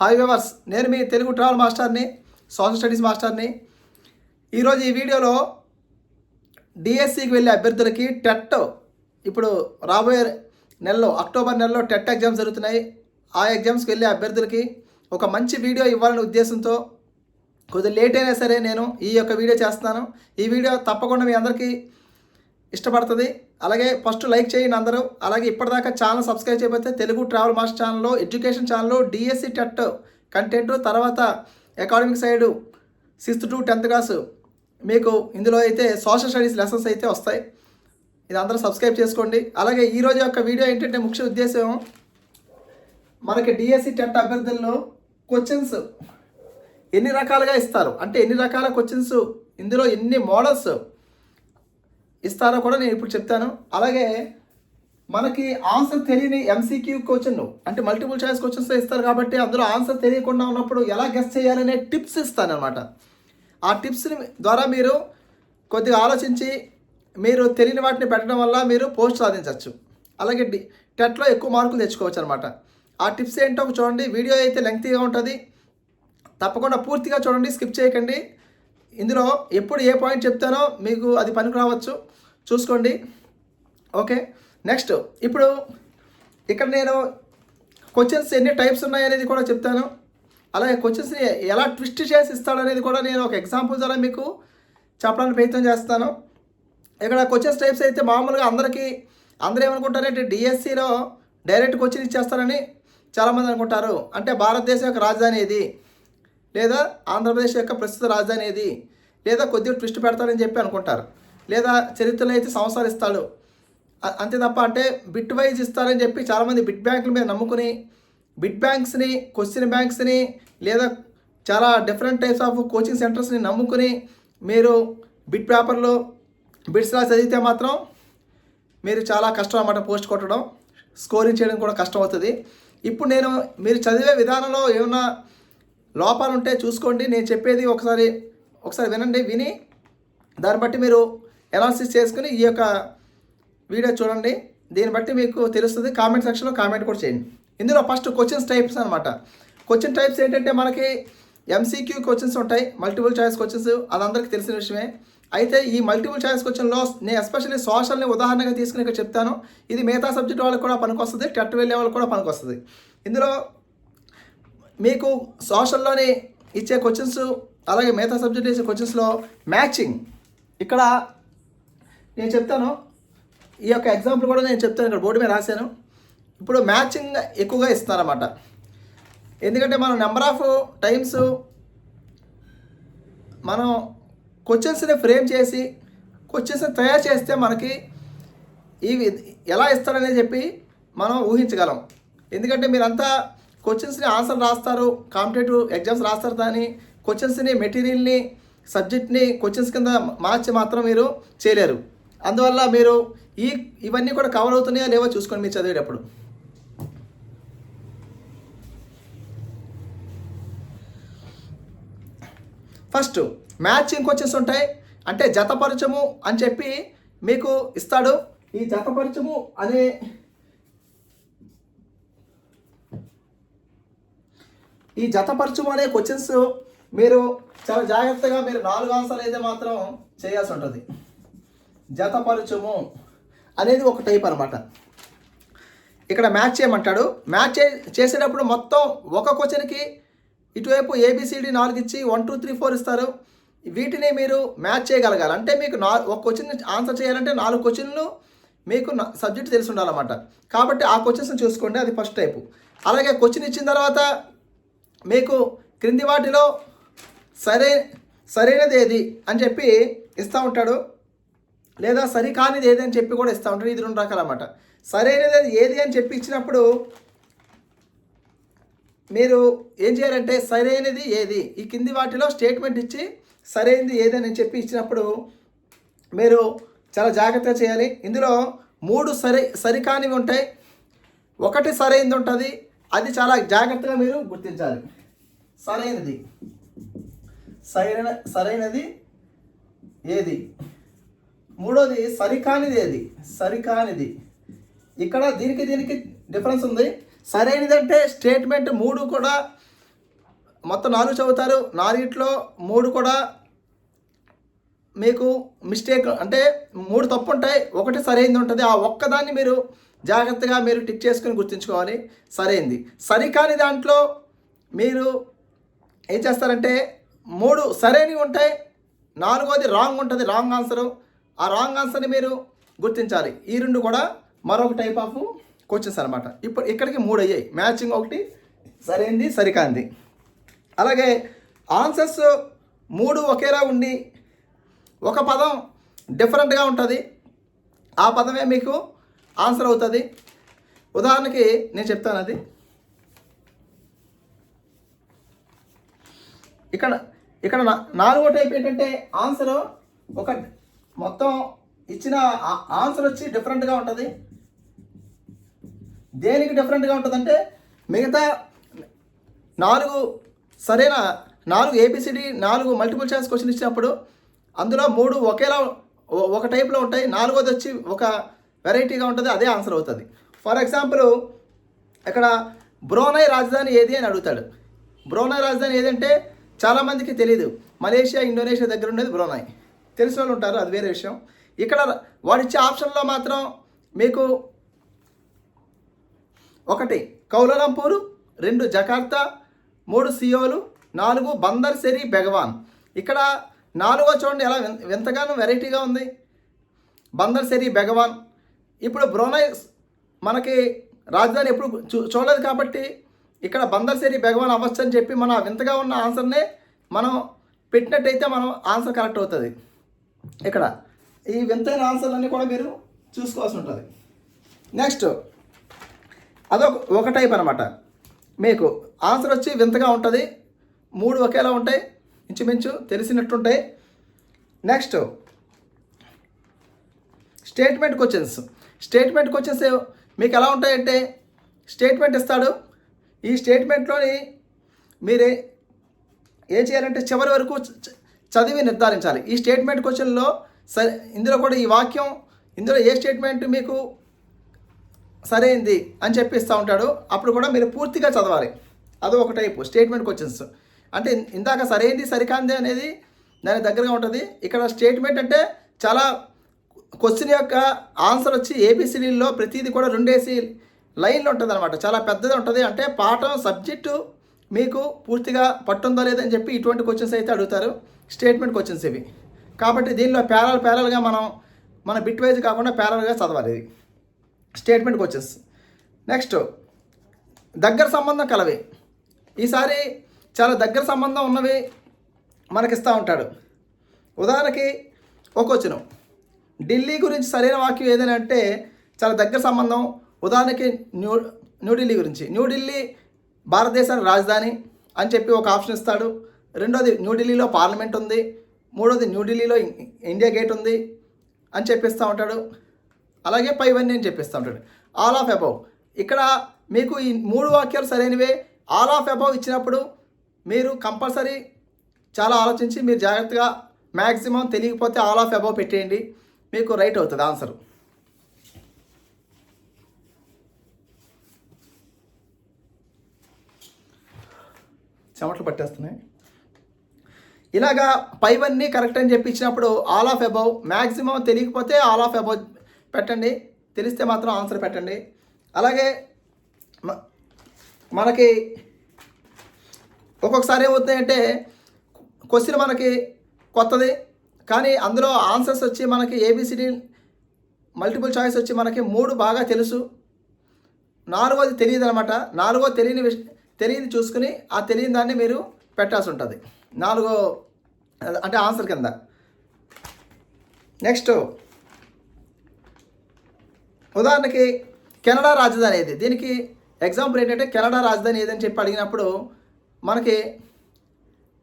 Hi viewers నేను మీ Telugu travel మాస్టర్ని సోషల్ స్టడీస్ మాస్టర్ని. ఈరోజు ఈ వీడియోలో డిఎస్సికి వెళ్ళే అభ్యర్థులకి టెట్ ఇప్పుడు రాబోయే నెలలో అక్టోబర్ నెలలో టెట్ ఎగ్జామ్స్ జరుగుతున్నాయి. ఆ ఎగ్జామ్స్కి వెళ్ళే అభ్యర్థులకి ఒక మంచి వీడియో ఇవ్వాలనే ఉద్దేశంతో కొద్దిగా లేట్ అయినా సరే నేను ఈ యొక్క వీడియో చేస్తున్నాను. ఈ వీడియో తప్పకుండా మీ అందరికీ ఇష్టపడుతుంది. అలాగే ఫస్ట్ లైక్ చేయండి అందరూ. అలాగే ఇప్పటిదాకా ఛానల్ సబ్స్క్రైబ్ చేయబోతే తెలుగు ట్రావెల్ మాస్టర్ ఛానల్లో ఎడ్యుకేషన్ ఛానల్లో డిఎస్సి టెట్ కంటెంట్ తర్వాత academic side sixth to tenth class మీకు ఇందులో అయితే సోషల్ స్టడీస్ లెసన్స్ అయితే వస్తాయి. ఇది అందరూ సబ్స్క్రైబ్ చేసుకోండి. అలాగే ఈరోజు యొక్క వీడియో ఏంటంటే ముఖ్య ఉద్దేశం మనకి డిఎస్సి టెట్ అభ్యర్థుల్లో క్వశ్చన్స్ ఎన్ని రకాలుగా ఇస్తారు? అంటే ఎన్ని రకాల క్వశ్చన్స్ ఇందులో ఎన్ని మోడల్స్ ఇస్తారో కూడా నేను ఇప్పుడు చెప్తాను. అలాగే మనకి ఆన్సర్ తెలియని ఎంసీక్యూ క్వశ్చన్ అంటే మల్టిపుల్ చాయిస్ క్వశ్చన్స్ ఇస్తారు కాబట్టి అందులో ఆన్సర్ తెలియకుండా ఉన్నప్పుడు ఎలా గెస్ట్ చేయాలనే టిప్స్ ఇస్తాను అనమాట ఆ టిప్స్ని ద్వారా మీరు కొద్దిగా ఆలోచించి మీరు తెలియని వాటిని పెట్టడం వల్ల మీరు పోస్ట్ సాధించవచ్చు అలాగే టెట్లో ఎక్కువ మార్కులు తెచ్చుకోవచ్చు అనమాట ఆ టిప్స్ ఏంటో చూడండి. వీడియో అయితే లెంగ్తీగా ఉంటుంది. తప్పకుండా పూర్తిగా చూడండి. స్కిప్ చేయకండి. ఇందులో ఎప్పుడు ఏ పాయింట్ చెప్తానో మీకు అది పనికి రావచ్చు. చూసుకోండి. ఓకే. నెక్స్ట్ ఇప్పుడు ఇక్కడ నేను క్వశ్చన్స్ ఎన్ని టైప్స్ ఉన్నాయనేది కూడా చెప్తాను. అలాగే క్వశ్చన్స్ని ఎలా ట్విస్ట్ చేసి ఇస్తాడనేది కూడా నేను ఒక ఎగ్జాంపుల్ ద్వారా మీకు చెప్పడానికి ప్రయత్నం చేస్తాను. ఇక్కడ క్వశ్చన్స్ టైప్స్ అయితే మామూలుగా అందరికీ అందరూ ఏమనుకుంటారంటే డిఎస్సిలో డైరెక్ట్ క్వశ్చన్ ఇచ్చేస్తారని చాలామంది అనుకుంటారు. అంటే భారతదేశం యొక్క రాజధాని ఇది లేదా ఆంధ్రప్రదేశ్ యొక్క ప్రస్తుత రాజధాని ఏది? లేదా కొద్దిగా ట్విస్ట్ పెడతారని చెప్పి అనుకుంటారు. లేదా చరిత్రలో అయితే సంవత్సరాలు ఇస్తాడు. అంతే తప్ప అంటే బిట్ వైజ్ ఇస్తారని చెప్పి చాలామంది బిట్ బ్యాంకుల మీద నమ్ముకుని బిట్ బ్యాంక్స్ని క్వశ్చన్ బ్యాంక్స్ని లేదా చాలా డిఫరెంట్ టైప్స్ ఆఫ్ కోచింగ్ సెంటర్స్ని నమ్ముకుని మీరు బిట్ పేపర్లో బిట్స్ లా చదివితే మాత్రం మీరు చాలా కష్టం అన్నమాట పోస్ట్ కొట్టడం. స్కోరింగ్ చేయడం కూడా కష్టం అవుతుంది. ఇప్పుడు నేను మీరు చదివే విధానంలో ఏమైనా లోపాలు ఉంటే చూసుకోండి. నేను చెప్పేది ఒకసారి ఒకసారి వినండి విని దాన్ని బట్టి మీరు ఎనాలిసిస్ చేసుకుని ఈ యొక్క వీడియో చూడండి. దీన్ని బట్టి మీకు తెలుస్తుంది. కామెంట్ సెక్షన్లో కామెంట్ కూడా చేయండి. ఇందులో ఫస్ట్ క్వశ్చన్స్ టైప్స్ అనమాట క్వశ్చన్ టైప్స్ ఏంటంటే మనకి ఎంసీక్యూ క్వశ్చన్స్ ఉంటాయి. మల్టిపుల్ చాయిస్ క్వశ్చన్స్ అది అందరికీ తెలిసిన విషయమే. అయితే ఈ మల్టిపుల్ చాయిస్ క్వశ్చన్లో నేను ఎస్పెషల్లీ సోషల్ని ఉదాహరణగా తీసుకుని ఇక్కడ చెప్తాను. ఇది మిగతా సబ్జెక్ట్ వాళ్ళకి కూడా పనికొస్తుంది. టెట్ వెళ్ళే వాళ్ళకి కూడా పనికొస్తుంది. ఇందులో మీకు సోషల్లోని ఇచ్చే క్వశ్చన్స్ అలాగే మిగతా సబ్జెక్ట్ ఇచ్చే క్వశ్చన్స్లో మ్యాచింగ్ ఇక్కడ నేను చెప్తాను. ఈ యొక్క ఎగ్జాంపుల్ కూడా నేను చెప్తాను ఇక్కడ బోర్డు మీద రాశాను. ఇప్పుడు మ్యాచింగ్ ఎక్కువగా ఇస్తున్నారన్నమాట ఎందుకంటే మనం నెంబర్ ఆఫ్ టైమ్స్ మనం క్వశ్చన్స్ని ఫ్రేమ్ చేసి క్వశ్చన్స్ని తయారు చేస్తే మనకి ఇవి ఎలా ఇస్తారనేది చెప్పి మనం ఊహించగలం. ఎందుకంటే మీరంతా క్వశ్చన్స్ని ఆన్సర్ రాస్తారు కాంపిటేటివ్ ఎగ్జామ్స్ రాస్తారు కానీ క్వశ్చన్స్ని మెటీరియల్ని సబ్జెక్ట్ని క్వశ్చన్స్ కింద మార్చి మాత్రం మీరు చేయలేరు. అందువల్ల మీరు ఈ ఇవన్నీ కూడా కవర్ అవుతున్నాయా లేవో చూసుకోండి మీరు చదివేటప్పుడు. ఫస్ట్ మ్యాచింగ్ క్వశ్చన్స్ ఉంటాయి. అంటే జతపరచము అని చెప్పి మీకు ఇస్తాడు. ఈ జతపరచము అనే ఈ జతపరచము అనే క్వశ్చన్స్ మీరు చాలా జాగ్రత్తగా మీరు నాలుగు ఆన్సర్లు అయితే మాత్రం చేయాల్సి ఉంటుంది. జతపరచము అనేది ఒక టైప్ అనమాట ఇక్కడ మ్యాచ్ చేయమంటాడు. మ్యాచ్ చే చేసేటప్పుడు మొత్తం ఒక క్వశ్చన్కి ఇటువైపు ఏబిసిడి నాలుగు ఇచ్చి వన్ టూ త్రీ ఫోర్ ఇస్తారు. వీటిని మీరు మ్యాచ్ చేయగలగాలి. అంటే మీకు నా ఒక క్వశ్చన్ ఆన్సర్ చేయాలంటే నాలుగు క్వశ్చన్లు మీకు సబ్జెక్ట్ తెలిసి ఉండాలన్నమాట. కాబట్టి ఆ క్వశ్చన్స్ చూసుకోండి. అది ఫస్ట్ టైపు అలాగే క్వశ్చన్ ఇచ్చిన తర్వాత మీకు క్రింది వాటిలో సరే సరైనది ఏది అని చెప్పి ఇస్తూ ఉంటాడు. లేదా సరికానిది ఏది అని చెప్పి కూడా ఇస్తూ ఉంటాడు. ఇది రెండు రకాలు అన్నమాట సరైనది ఏది అని చెప్పి ఇచ్చినప్పుడు మీరు ఏం చేయాలంటే సరైనది ఏది? ఈ కింది వాటిలో స్టేట్మెంట్ ఇచ్చి సరైనది ఏది అని చెప్పి ఇచ్చినప్పుడు మీరు చాలా జాగ్రత్తగా చేయాలి. ఇందులో మూడు సరి సరికానివి ఉంటాయి. ఒకటి సరైనది ఉంటుంది అది చాలా జాగ్రత్తగా మీరు గుర్తించాలి. సరైనది. సరైన సరైనది ఏది? మూడోది సరికానిది ఏది సరికానిది. ఇక్కడ దీనికి దీనికి డిఫరెన్స్ ఉంది. సరైనది అంటే స్టేట్మెంట్ మూడు కూడా మొత్తం నాలుగు చదువుతారు. నాలుగిట్లో మూడు కూడా మీకు మిస్టేక్ అంటే మూడు తప్పు ఉంటాయి ఒకటి సరైనది ఉంటుంది. ఆ ఒక్కదాన్ని మీరు జాగ్రత్తగా మీరు టిక్ చేసుకుని గుర్తుంచుకోవాలి. సరైంది. సరికాని దాంట్లో మీరు ఏం చేస్తారంటే మూడు సరైనవి ఉంటాయి నాలుగోది రాంగ్ ఉంటుంది రాంగ్ ఆన్సరు. ఆ రాంగ్ ఆన్సర్ని మీరు గుర్తించాలి. ఈ రెండు కూడా మరొక టైప్ ఆఫ్ క్వశ్చన్స్ అనమాట ఇప్పుడు ఇక్కడికి మూడు అయ్యాయి. మ్యాచింగ్ ఒకటి సరైంది సరికాంది అలాగే ఆన్సర్స్ మూడు ఒకేలా ఉండి ఒక పదం డిఫరెంట్గా ఉంటుంది. ఆ పదమే మీకు ఆన్సర్ అవుతుంది. ఉదాహరణకి నేను చెప్తాను అది. ఇక్కడ ఇక్కడ నా- నాలుగో టైప్ ఏంటంటే ఆన్సర్ ఒక మొత్తం ఇచ్చిన ఆ- ఆన్సర్ వచ్చి డిఫరెంట్గా ఉంటుంది. దేనికి డిఫరెంట్గా ఉంటుందంటే మిగతా నాలుగు సరైన నాలుగు ఏబిసిడి నాలుగు మల్టిపుల్ ఛాయిస్ క్వశ్చన్ ఇచ్చినప్పుడు అందులో మూడు ఒకేలా ఒక టైప్లో ఉంటాయి. నాలుగోది వచ్చి ఒక వెరైటీగా ఉంటుంది అదే ఆన్సర్ అవుతుంది. ఫర్ ఎగ్జాంపుల్ ఇక్కడ బ్రోనై రాజధాని ఏది అని అడుగుతాడు. బ్రోనై రాజధాని ఏదంటే చాలామందికి తెలియదు మలేషియా ఇండోనేషియా దగ్గర ఉండేది బ్రోనై తెలిసిన వాళ్ళు ఉంటారు అది వేరే విషయం. ఇక్కడ వాడిచ్చే ఆప్షన్లో మాత్రం మీకు ఒకటి కౌలలంపూరు రెండు జకార్తా మూడు సియోలు నాలుగు బందర్ సెరీ బెగవాన్. ఇక్కడ నాలుగో చూడండి ఎలా ఎంతగానో వింతగానో వెరైటీగా ఉంది. బందర్ సెరీ బెగవాన్. ఇప్పుడు బ్రోనై మనకి రాజధాని ఎప్పుడు చూ చూడలేదు కాబట్టి ఇక్కడ బందర్ భగవాన్ బెగవాన్ అవ్వచ్చు అని చెప్పి మన వింతగా ఉన్న ఆన్సర్నే మనం పెట్టినట్టయితే మనం ఆన్సర్ కరెక్ట్ అవుతుంది. ఇక్కడ ఈ వింతైన ఆన్సర్లన్నీ కూడా మీరు చూసుకోవాల్సి ఉంటుంది. నెక్స్ట్ అదొక ఒక టైప్ అనమాట మీకు ఆన్సర్ వచ్చి వింతగా ఉంటుంది మూడు ఒకేలా ఉంటాయి ఇంచుమించు తెలిసినట్టుంటాయి. Next statement questions. స్టేట్మెంట్కి క్వశ్చన్స్ మీకు ఎలా ఉంటాయంటే స్టేట్మెంట్ ఇస్తాడు. ఈ స్టేట్మెంట్లోని మీరే ఏం చేయాలంటే చివరి వరకు చ- చదివి నిర్ధారించాలి. ఈ స్టేట్మెంట్ క్వశ్చన్లో సరే ఇందులో కూడా ఈ వాక్యం ఇందులో ఏ స్టేట్మెంట్ మీకు సరైంది అని చెప్పి ఇస్తూ ఉంటాడు. అప్పుడు కూడా మీరు పూర్తిగా చదవాలి. అది ఒక టైపు స్టేట్మెంట్ క్వశ్చన్స్. అంటే ఇందాక సరైంది సరికాంది అనేది దాని దగ్గరగా ఉంటుంది. ఇక్కడ స్టేట్మెంట్ అంటే చాలా క్వశ్చన్ యొక్క ఆన్సర్ వచ్చి ఏబిసిడీల్లో ప్రతిదీ కూడా రెండేసి లైన్లు ఉంటుంది అనమాట చాలా పెద్దది ఉంటుంది. అంటే పాఠం సబ్జెక్టు మీకు పూర్తిగా పట్టుందో లేదని చెప్పి ఇటువంటి క్వశ్చన్స్ అయితే అడుగుతారు. స్టేట్మెంట్ క్వశ్చన్స్ ఇవి. కాబట్టి దీనిలో ప్యారల్ ప్యారల్గా మనం మన బిట్ వైజ్ కాకుండా ప్యారల్గా చదవాలి ఇది. స్టేట్మెంట్ క్వశ్చన్స్ నెక్స్ట్ దగ్గర సంబంధం కలవి. ఈసారి చాలా దగ్గర సంబంధం ఉన్నవి మనకిస్తూ ఉంటాడు. ఉదాహరణకి ఒక క్వశ్చన్ ఢిల్లీ గురించి సరైన వాక్యం ఏదైనా అంటే చాలా దగ్గర సంబంధం. ఉదాహరణకి న్యూ న్యూఢిల్లీ గురించి. న్యూఢిల్లీ భారతదేశానికి రాజధాని అని చెప్పి ఒక ఆప్షన్ ఇస్తాడు. రెండోది న్యూఢిల్లీలో పార్లమెంట్ ఉంది. మూడోది న్యూఢిల్లీలో ఇండియా గేట్ ఉంది అని చెప్పిస్తూ ఉంటాడు. అలాగే పైవన్నీ అని చెప్పిస్తూ ఉంటాడు. All of above. ఇక్కడ మీకు ఈ మూడు వాక్యాలు సరైనవే. ఆల్ ఆఫ్ అబౌవ్ ఇచ్చినప్పుడు మీరు కంపల్సరీ చాలా ఆలోచించి మీరు జాగ్రత్తగా మ్యాక్సిమం తెలియకపోతే ఆల్ ఆఫ్ అబౌవ్ పెట్టేయండి. మీకు రైట్ అవుతుంది ఆన్సర్ చెమటలు పట్టేస్తున్నాయి. ఇలాగా పైవన్నీ కరెక్ట్ అని చెప్పి ఇచ్చినప్పుడు ఆల్ ఆఫ్ అబౌవ్ మ్యాక్సిమం తెలియకపోతే ఆల్ ఆఫ్ అబౌవ్ పెట్టండి. తెలిస్తే మాత్రం ఆన్సర్ పెట్టండి. అలాగే మనకి ఒక్కొక్కసారి ఏమవుతుందంటే క్వశ్చన్ మనకి కొత్తది కానీ అందులో ఆన్సర్స్ వచ్చి మనకి ఏబిసిడి మల్టిపుల్ చాయిస్ వచ్చి మనకి మూడు బాగా తెలుసు. నాలుగోది తెలియదు అనమాట నాలుగో తెలియని విష తెలియని చూసుకుని ఆ తెలియని దాన్ని మీరు పెట్టాల్సి ఉంటుంది. నాలుగో అంటే ఆన్సర్ కింద. నెక్స్ట్. ఉదాహరణకి కెనడా రాజధాని ఏది? దీనికి ఎగ్జాంపుల్ ఏంటంటే కెనడా రాజధాని ఏదని చెప్పి అడిగినప్పుడు మనకి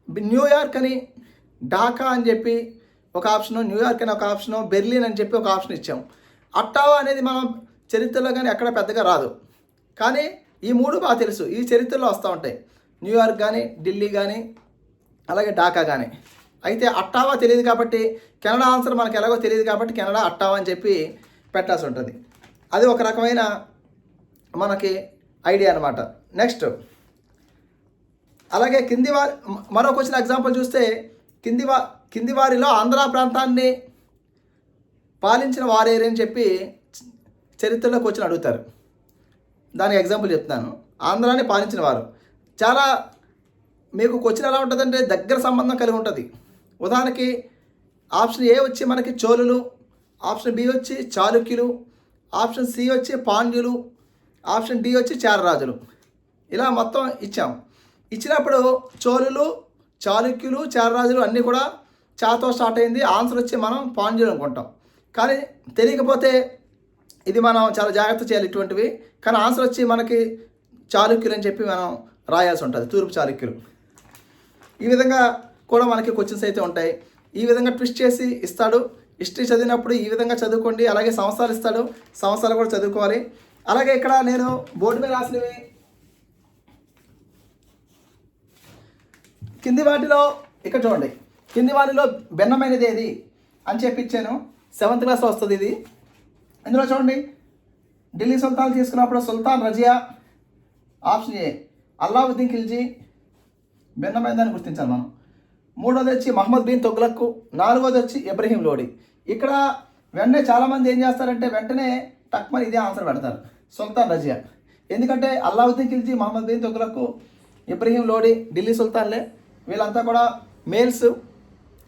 న్యూయార్క్ అని ఢాకా అని చెప్పి ఒక ఆప్షను న్యూయార్క్ అని ఒక ఆప్షను బెర్లిన్ అని చెప్పి ఒక ఆప్షన్ ఇచ్చాం. అట్టావా అనేది మనం చరిత్రలో కానీ ఎక్కడ పెద్దగా రాదు. కానీ ఈ మూడు బాగా తెలుసు. ఈ చరిత్రలో వస్తూ ఉంటాయి. న్యూయార్క్ కానీ ఢిల్లీ కానీ అలాగే ఢాకా కానీ అయితే అట్టావా తెలియదు కాబట్టి కెనడా ఆన్సర్ మనకు ఎలాగో తెలియదు కాబట్టి కెనడా అట్టావా అని చెప్పి పెట్టాల్సి ఉంటుంది. అది ఒక రకమైన మనకి ఐడియా అనమాట నెక్స్ట్ అలాగే కింది వారి మరో క్వశ్చన్ ఎగ్జాంపుల్ చూస్తే కింది వా కింది వారిలో ఆంధ్ర ప్రాంతాన్ని పాలించిన వారేరని అని చెప్పి చరిత్రలో క్వశ్చన్ అడుగుతారు. దానికి ఎగ్జాంపుల్ చెప్తున్నాను ఆంధ్రాని పాలించిన వారు. చాలా మీకు క్వశ్చన్ ఎలా ఉంటుందంటే దగ్గర సంబంధం కలిగి ఉంటుంది. ఉదాహరణకి ఆప్షన్ ఏ వచ్చి మనకి చోళులు ఆప్షన్ బి వచ్చి చాళుక్యులు ఆప్షన్ సి వచ్చి పాండ్యులు ఆప్షన్ డి వచ్చి చారరాజులు. ఇలా మొత్తం ఇచ్చాం. ఇచ్చినప్పుడు చోళులు చాళుక్యులు చారరాజులు అన్నీ కూడా చాతో స్టార్ట్ అయింది. ఆన్సర్ వచ్చి మనం పాండ్యులు అనుకుంటాం. కానీ తెలియకపోతే ఇది మనం చాలా జాగ్రత్త చేయాలి ఇటువంటివి. కానీ ఆన్సర్ వచ్చి మనకి చాళుక్యులు అని చెప్పి మనం రాయాల్సి ఉంటుంది. తూర్పు చాళుక్యులు. ఈ విధంగా కూడా మనకి క్వశ్చన్స్ అయితే ఉంటాయి. ఈ విధంగా ట్విస్ట్ చేసి ఇస్తాడు. హిస్టరీ చదివినప్పుడు ఈ విధంగా చదువుకోండి. అలాగే సంవత్సరాలు ఇస్తాడు. సంవత్సరాలు కూడా చదువుకోవాలి. అలాగే ఇక్కడ నేను బోర్డు మీద రాసినవి కింది వాటిలో ఇక్కడ చూడండి. కింది వారిలో భిన్నమైనది ఏది అని చెప్పించాను. సెవెంత్ క్లాస్లో వస్తుంది ఇది. ఇందులో చూడండి. ఢిల్లీ సుల్తాన్ తీసుకున్నప్పుడు సుల్తాన్ రజియా ఆప్షన్ ఏ అల్లావుద్దీన్ ఖిల్జీ. భిన్నమైనదని గుర్తించాలి మనం. మూడోది వచ్చి మహమ్మద్ బిన్ తొగ్లక్కు. నాలుగోది వచ్చి ఇబ్రహీం లోడి. ఇక్కడ వెంటనే చాలామంది ఏం చేస్తారంటే వెంటనే టక్మన్ ఇదే ఆన్సర్ పెడతారు. సుల్తాన్ రజియా. ఎందుకంటే అల్లావుద్దీన్ ఖిల్జీ మహమ్మద్ బిన్ తొగ్లక్కు ఇబ్రహీం లోడి ఢిల్లీ సుల్తాన్లే. వీళ్ళంతా కూడా మేల్స్.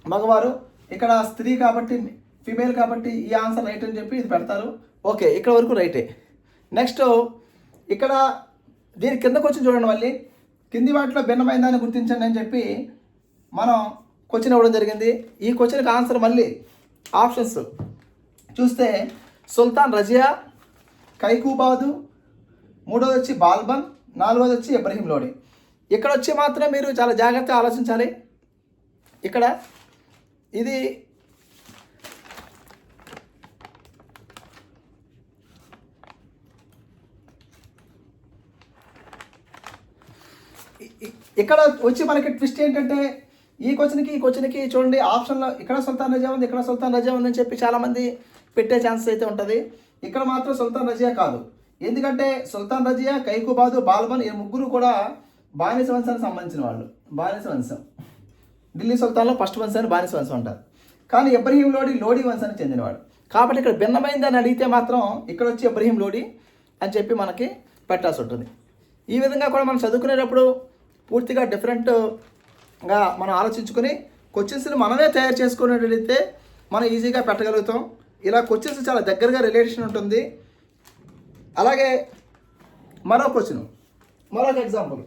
మగవారు ఇక్కడ స్త్రీ కాబట్టి ఫీమేల్ కాబట్టి ఈ ఆన్సర్ రైట్ అని చెప్పి ఇది పెడతారు. ఓకే ఇక్కడ వరకు రైటే నెక్స్ట్ ఇక్కడ దీని కిందకు వచ్చి చూడండి మళ్ళీ. కింది వాటిలో భిన్నమైందని గుర్తించండి అని చెప్పి మనం క్వశ్చన్ ఇవ్వడం జరిగింది. ఈ క్వశ్చన్కి ఆన్సర్ మళ్ళీ ఆప్షన్స్ చూస్తే సుల్తాన్ రజియా కైకూబాదు మూడోది వచ్చి బాల్బన్ నాలుగోది వచ్చి ఇబ్రహీం లోడి. ఇక్కడ వచ్చి మాత్రం మీరు చాలా జాగ్రత్తగా ఆలోచించాలి. ఇక్కడ ఇది ఇక్కడ వచ్చి మనకి ట్విస్ట్ ఏంటంటే ఈ క్వశ్చన్కి ఈ క్వశ్చన్కి చూడండి ఆప్షన్లో ఇక్కడ సుల్తాన్ రజా ఉంది ఇక్కడ సుల్తాన్ రజా ఉందని చెప్పి చాలామంది పెట్టే ఛాన్సెస్ అయితే ఉంటుంది. ఇక్కడ మాత్రం సుల్తాన్ రజియా కాదు. ఎందుకంటే సుల్తాన్ రజియా కైకుబాదు బాల్బన్ ఈ ముగ్గురు కూడా బానిస వంశానికి సంబంధించిన వాళ్ళు. బానిస వంశం ఢిల్లీ సుల్తాన్లో ఫస్ట్ వంశాన్ని బానిస వంశం అంటారు కానీ ఇబ్రహీం లోడి లోడి వంశానికి చెందినవాడు. కాబట్టి ఇక్కడ భిన్నమైందని అడిగితే మాత్రం ఇక్కడ వచ్చి ఇబ్రహీం లోడి అని చెప్పి మనకి పెట్టాల్సి ఉంటుంది. ఈ విధంగా కూడా మనం చదువుకునేటప్పుడు పూర్తిగా డిఫరెంట్గా మనం ఆలోచించుకొని క్వశ్చన్స్ని మనమే తయారు చేసుకునేటైతే మనం ఈజీగా పెట్టగలుగుతాం. ఇలా క్వశ్చన్స్ చాలా దగ్గరగా రిలేషన్ ఉంటుంది. అలాగే మరో క్వశ్చన్ మరొక ఎగ్జాంపుల్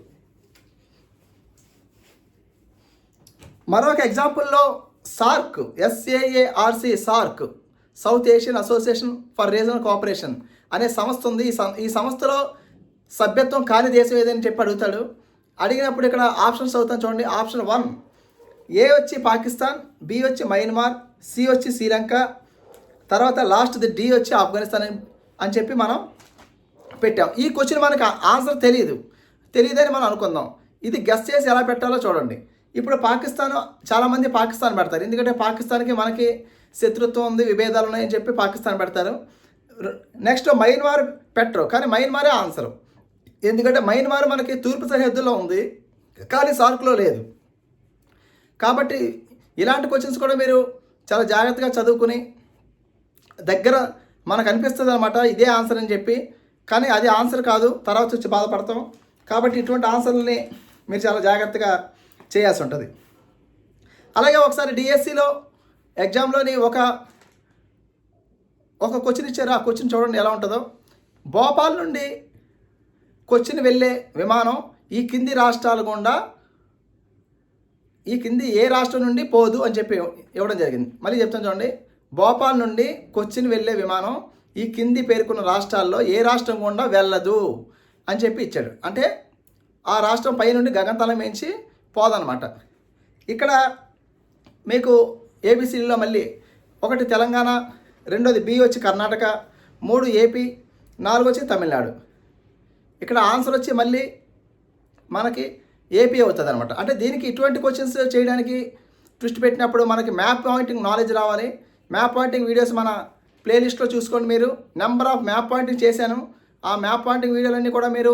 మరొక ఎగ్జాంపుల్లో SAARC S A A R C SAARC South Asian Association for Regional Cooperation అనే సంస్థ ఉంది. ఈ సం- ఈ సంస్థలో సభ్యత్వం కాని దేశం ఏదని చెప్పి అడుగుతాడు. అడిగినప్పుడు ఇక్కడ ఆప్షన్స్ అవుతాను చూడండి. ఆప్షన్ వన్ ఏ వచ్చి పాకిస్తాన్ బి వచ్చి మయన్మార్ సి వచ్చి శ్రీలంక తర్వాత లాస్ట్ది డి వచ్చి ఆఫ్ఘనిస్తాన్ అని- అని చెప్పి మనం పెట్టాం. ఈ క్వశ్చన్ మనకు ఆన్సర్ తెలియదు తెలియదని మనం అనుకుందాం. ఇది గెస్ చేసి ఎలా పెట్టాలో చూడండి. ఇప్పుడు పాకిస్తాన్ చాలామంది పాకిస్తాన్ పెడతారు. ఎందుకంటే పాకిస్తాన్కి మనకి శత్రుత్వం ఉంది విభేదాలు ఉన్నాయని చెప్పి పాకిస్తాన్ పెడతారు. నెక్స్ట్ మయన్మార్ పెట్టరు. కానీ మయన్మారే ఆన్సర్ ఎందుకంటే మయన్మార్ మనకి తూర్పు సరిహద్దులో ఉంది కానీ సార్కులో లేదు. కాబట్టి ఇలాంటి క్వశ్చన్స్ కూడా మీరు చాలా జాగ్రత్తగా చదువుకుని దగ్గర మనకు అనిపిస్తుంది అనమాట ఇదే ఆన్సర్ అని చెప్పి. కానీ అది ఆన్సర్ కాదు. తర్వాత వచ్చి బాధపడతాం. కాబట్టి ఇటువంటి ఆన్సర్లని మీరు చాలా జాగ్రత్తగా చేయాల్సి ఉంటుంది అలాగే ఒకసారి డిఎస్సిలో ఎగ్జామ్లోని ఒక ఒక క్వశ్చన్ ఇచ్చారు. ఆ క్వశ్చన్ చూడండి ఎలా ఉంటుందో. భోపాల్ నుండి క్వశ్చన్ వెళ్ళే విమానం ఈ కింది రాష్ట్రాల గుండా ఈ కింది ఏ రాష్ట్రం నుండి పోదు అని చెప్పి ఇవ్వడం జరిగింది. మళ్ళీ చెప్తాను చూడండి. భోపాల్ నుండి కొచ్చిన్ వెళ్ళే విమానం ఈ కింది పేర్కొన్న రాష్ట్రాల్లో ఏ రాష్ట్రం గుండా వెళ్ళదు అని చెప్పి ఇచ్చాడు. అంటే ఆ రాష్ట్రం పై నుండి గగనతలం మించి పోదనమాట ఇక్కడ మీకు ఏబిసిలో మళ్ళీ ఒకటి తెలంగాణ రెండోది బి వచ్చి కర్ణాటక మూడు ఏపీ నాలుగు వచ్చి తమిళనాడు. ఇక్కడ ఆన్సర్ వచ్చి మళ్ళీ మనకి ఏపీ అవుతుంది అనమాట అంటే దీనికి ఇటువంటి క్వశ్చన్స్ చేయడానికి ట్విస్ట్ పెట్టినప్పుడు మనకి మ్యాప్ పాయింటింగ్ నాలెడ్జ్ రావాలి. మ్యాప్ పాయింటింగ్ వీడియోస్ మన ప్లేలిస్ట్లో చూసుకోండి మీరు. నెంబర్ ఆఫ్ మ్యాప్ పాయింటింగ్ చేశాను. ఆ మ్యాప్ పాయింటింగ్ వీడియోలన్నీ కూడా మీరు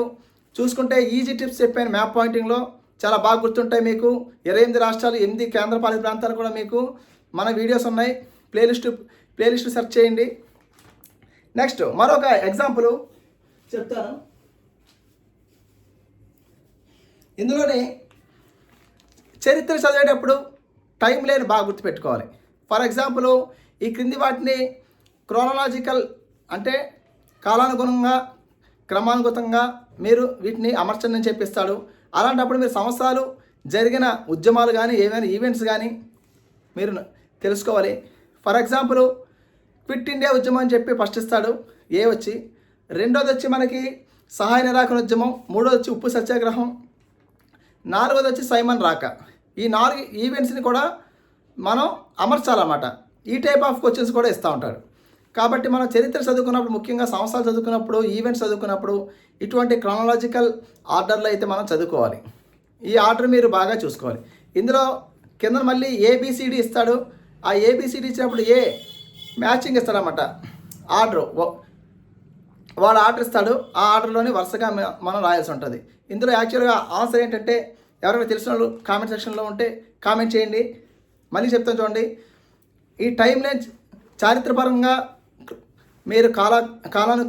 చూసుకుంటే ఈజీ టిప్స్ చెప్పాను మ్యాప్ పాయింటింగ్లో చాలా బాగా గుర్తుంటాయి మీకు. ఇరవై ఎనిమిది రాష్ట్రాలు ఎనిమిది కేంద్రపాలిత ప్రాంతాలు కూడా మీకు మన వీడియోస్ ఉన్నాయి. ప్లేలిస్ట్ ప్లేలిస్ట్ సెర్చ్ చేయండి. నెక్స్ట్ మరొక ఎగ్జాంపుల్ చెప్తాను. ఇందులోనే చరిత్ర చదివేటప్పుడు టైం లేని బాగా గుర్తుపెట్టుకోవాలి. ఫర్ ఎగ్జాంపుల్ ఈ క్రింది వాటిని క్రోనలాజికల్ అంటే కాలానుగుణంగా క్రమానుగతంగా మీరు వీటిని అమర్చండి చెప్పిస్తాడు. అలాంటప్పుడు మీరు సంవత్సరాలు జరిగిన ఉద్యమాలు కానీ ఏమైనా ఈవెంట్స్ కానీ మీరు తెలుసుకోవాలి. ఫర్ ఎగ్జాంపుల్ క్విట్ ఇండియా ఉద్యమం అని చెప్పి ఫస్ట్ ఇస్తాడు. ఏ వచ్చి రెండోది వచ్చి మనకి సహాయ నిరాకరణ ఉద్యమం మూడోది వచ్చి ఉప్పు సత్యాగ్రహం నాలుగోది వచ్చి సైమన్ రాక. ఈ నాలుగు ఈవెంట్స్ని కూడా మనం అమర్చాలన్నమాట. ఈ టైప్ ఆఫ్ క్వశ్చన్స్ కూడా ఇస్తూ ఉంటాడు. కాబట్టి మనం చరిత్ర చదువుకున్నప్పుడు ముఖ్యంగా సంవత్సరాలు చదువుకున్నప్పుడు ఈవెంట్స్ చదువుకున్నప్పుడు ఇటువంటి క్రానలాజికల్ ఆర్డర్లో అయితే మనం చదువుకోవాలి. ఈ ఆర్డర్ మీరు బాగా చూసుకోవాలి. ఇందులో కింద మళ్ళీ ఏబిసిడి ఇస్తాడు. ఆ ఏబిసిడి ఇచ్చినప్పుడు ఏ మ్యాచింగ్ ఇస్తాడనమాట ఆర్డర్ వాడు ఆర్డర్ ఇస్తాడు. ఆ ఆర్డర్లోనే వరుసగా మనం రాయాల్సి ఉంటుంది. ఇందులో యాక్చువల్గా ఆన్సర్ ఏంటంటే ఎవరైనా తెలిసిన వాళ్ళు కామెంట్ సెక్షన్లో ఉంటే కామెంట్ చేయండి. మళ్ళీ చెప్తాను చూడండి. ఈ టైం లైన్ చారిత్రపరంగా మీరు కాల కాలాను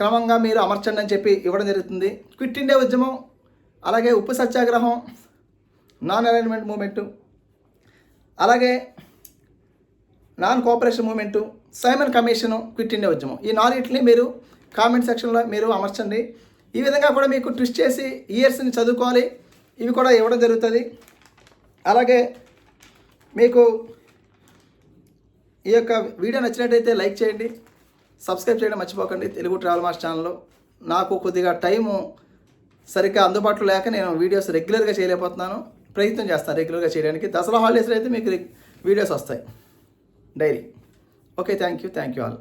క్రమంగా మీరు అమర్చండి అని చెప్పి ఇవ్వడం జరుగుతుంది. క్విట్ ఇండియా ఉద్యమం అలాగే ఉప్పు సత్యాగ్రహం నాన్ అలైన్మెంట్ మూమెంటు అలాగే non cooperation movement Simon commission quit India ఉద్యమం. ఈ నాలుగిటిని మీరు కామెంట్ సెక్షన్లో మీరు అమర్చండి. ఈ విధంగా కూడా మీకు ట్విస్ట్ చేసి ఇయర్స్ని చదువుకోవాలి. ఇవి కూడా ఇవ్వడం జరుగుతుంది. అలాగే మీకు ఈ యొక్క వీడియో నచ్చినట్టయితే లైక్ చేయండి. సబ్స్క్రైబ్ చేయడం మర్చిపోకండి. తెలుగు ట్రావెల్ మాస్ ఛానల్లో నాకు కొద్దిగా టైము సరిగ్గా అందుబాటులో లేక నేను వీడియోస్ రెగ్యులర్గా చేయలేకపోతున్నాను. ప్రయత్నం చేస్తాను రెగ్యులర్గా చేయడానికి. దసరా హాలిడేస్లో అయితే మీకు వీడియోస్ వస్తాయి. Daily. Okay thank you thank you all.